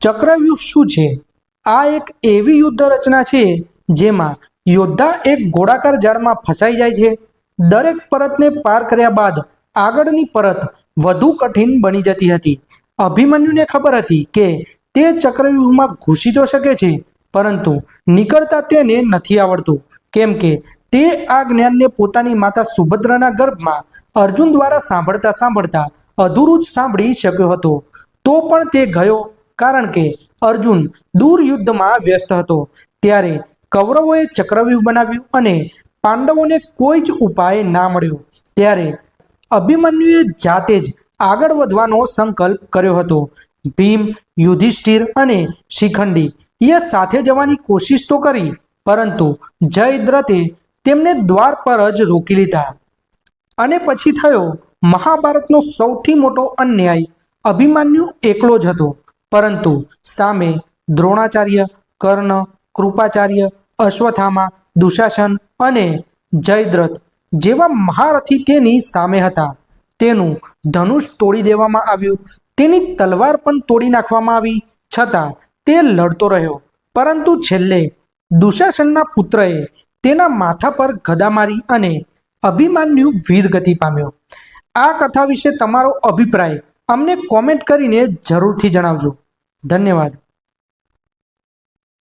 ચક્રવ્યૂહ શું છે? આ એક એવી યુદ્ધ રચના છે જેમાં યોદ્ધા એક ગોળાકાર જાળમાં ફસાઈ જાય છે. દરેક પરતને પાર કર્યા બાદ આગળની પરત વધુ કઠિન બની જતી હતી. અભિમન્યુને ખબર હતી કે તે ચક્રવ્યૂહમાં ઘૂસી તો શકે છે, પરંતુ નીકળતા તેને નથી આવડતું, કેમ કે તે આ જ્ઞાનને પોતાની માતા સુભદ્રાના ગર્ભમાં અર્જુન દ્વારા સાંભળતા સાંભળતા અધૂરું જ સાંભળી શક્યો હતો. તો પણ તે ગયો કારણ કે અર્જુન દૂર યુદ્ધમાં વ્યસ્ત હતો. ત્યારે કૌરવોએ ચક્રવ્યૂહ બનાવ્યું અને પાંડવોને કોઈ જ ઉપાય ના મળ્યો. ત્યારે અભિમન્યુએ જાતે જ આગળ વધવાનો સંકલ્પ કર્યો હતો. ભીમ, યુધિષ્ઠિર અને શિખંડી એ સાથે જવાની કોશિશ તો કરી, પરંતુ જયદ્રથે તેમને દ્વાર પર જ રોકી લીધા. અને પછી થયો મહાભારતનો સૌથી મોટો અન્યાય. અભિમન્યુ એકલો જ હતો. પરંતુ સામે દ્રોણાચાર્ય, કર્ણ, કૃપાચાર્ય, અશ્વથામા, દુશાસન અને જયદ્રથ જેવા મહારથી તેની સામે હતા. તેનું ધનુષ તોડી દેવામાં આવ્યું. તેની તલવાર પણ તોડી નાખવામાં આવી. છતાં તે લડતો રહ્યો. પરંતુ છેલ્લે દુશાસનના પુત્રએ તેના માથા પર ગદા મારી અને અભિમાન્યુ વીરગતિ પામ્યો. આ કથા વિશે તમારો અભિપ્રાય અમને કોમેન્ટ કરીને જરૂરથી જણાવજો. ધન્યવાદ.